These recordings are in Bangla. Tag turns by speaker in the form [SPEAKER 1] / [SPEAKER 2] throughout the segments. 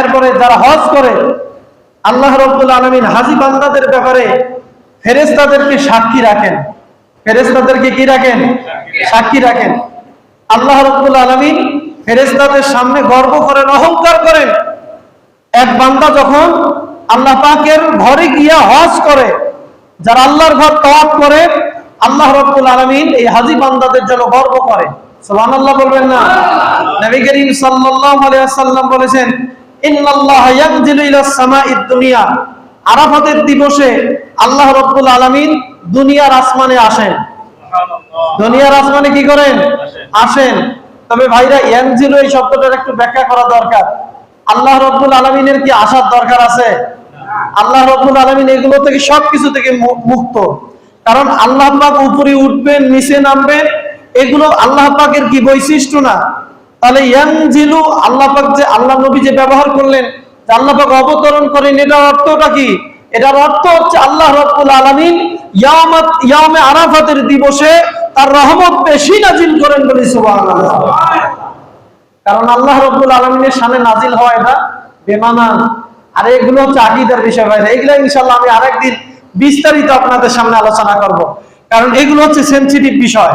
[SPEAKER 1] এরপরে যারা হজ করে আল্লাহ রব্বুল আলমিন হাজি বান্দাদের ব্যাপারে ফেরেস্তাদেরকে সাক্ষী রাখেন। ফেরেস্তাদেরকে কি রাখেন? সাক্ষী রাখেন। আল্লাহ রব্বুল আলমিন ফেরেস্তাদের সামনে গর্ব করেন অহংকার করেন। এক বান্দা যখন আল্লাহ পাকের ঘরে গিয়া হজ করে যারা আল্লাহর ঘর তওয়াফ করে আল্লাহ রব্বুল আলামিন এই হাজী বান্দাদের জন্য গর্ব করে সুবহানাল্লাহ বলবেন না? নবী করিম সাল্লাল্লাহু আলাইহি ওয়াসাল্লাম বলেছেন আরাফাতের দিবসে আল্লাহ রব্বুল আলামিন দুনিয়ার আসমানে আসেন। দুনিয়ার আসমানে কি করেন? আসেন। তবে ভাইরা ইয়ানজিলু এই শব্দটার একটু ব্যাখ্যা করা দরকার। আল্লাহ রব্বুল আলমিনের কি আসার দরকার আছে? আল্লাহ রব্বুল আলমিন এগুলো থেকে সবকিছু থেকে মুক্ত। কারণ আল্লাহ পাক উপরে উঠবেন নিচে নামবেন এগুলো আল্লাহ পাকের কি বৈশিষ্ট্য না? তাহলে ইয়ানজিলু আল্লাহ পাক যে আল্লাহ নবী যে ব্যবহার করলেন, যে আল্লাহ পাক অবতরণ করেন, এটার অর্থটা কি? এটার অর্থ হচ্ছে আল্লাহ রব্বুল আলমিন ইয়ামে আরাফাতের দিবসে তার রহমত বেশি নাজিল করেন বলি কারণ আল্লাহ রব্বুল আলমিনের সামনে নাজিল হয় এটা বেমানান আর এগুলো হচ্ছে আকিদার বিষয় ভাই এগুলো ইনশাল্লাহ আমি আরেকদিন বিস্তারিত আপনাদের সামনে আলোচনা করব। কারণ এগুলো হচ্ছে সেন্সিটিভ বিষয়।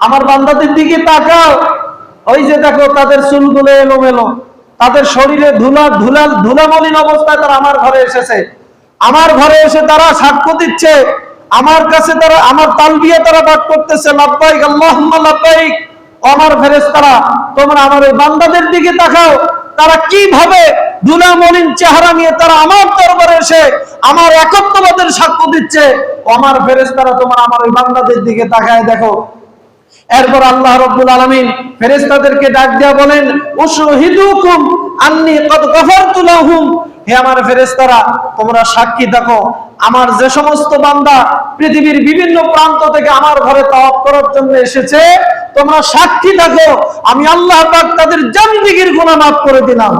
[SPEAKER 1] আমার বান্দাদের দিকে তাকাও। ওই যে দেখো, তাদের চুলগুলো এলোমেলো। তাদের শরীরে ধুলা ধুলা, ধুলামলিন অবস্থায় তারা আমার ঘরে এসেছে। আমার ঘরে এসে তারা সাক্ষ্য দিচ্ছে। আমার কাছে তারা, আমার তালবিয়া তারা পাঠ করতেছে আমার তোমরা আমার ওই বান্দাদের দিকে তাকাও। তারা কীভাবে ধুলামলিন চেহারা নিয়ে তারা আমার দরবারে এসে আমার একত্ববাদের সাক্ষ্য দিচ্ছে? আমার ফেরেশতারা, তোমরা আমার ওই বান্দাদের দিকে তাকায় দেখো। এরপর আল্লাহ রব্বুল আলামিন ফেরেশতাদেরকে ডাক দিয়া বলেন, উশহিদুকুম আন্নী লাহুম। হে আমার ফেরেশতারা, তোমরা সাক্ষী দেখো, আমার যে সমস্ত বান্দা পৃথিবীর বিভিন্ন প্রান্ত থেকে আমার ঘরে তাওয়াফ করার জন্য এসেছে, তোমরা সাক্ষী দেখো, আমি আল্লাহ তাদের জান্দিগির গুনাহ মাফ করে দিলাম।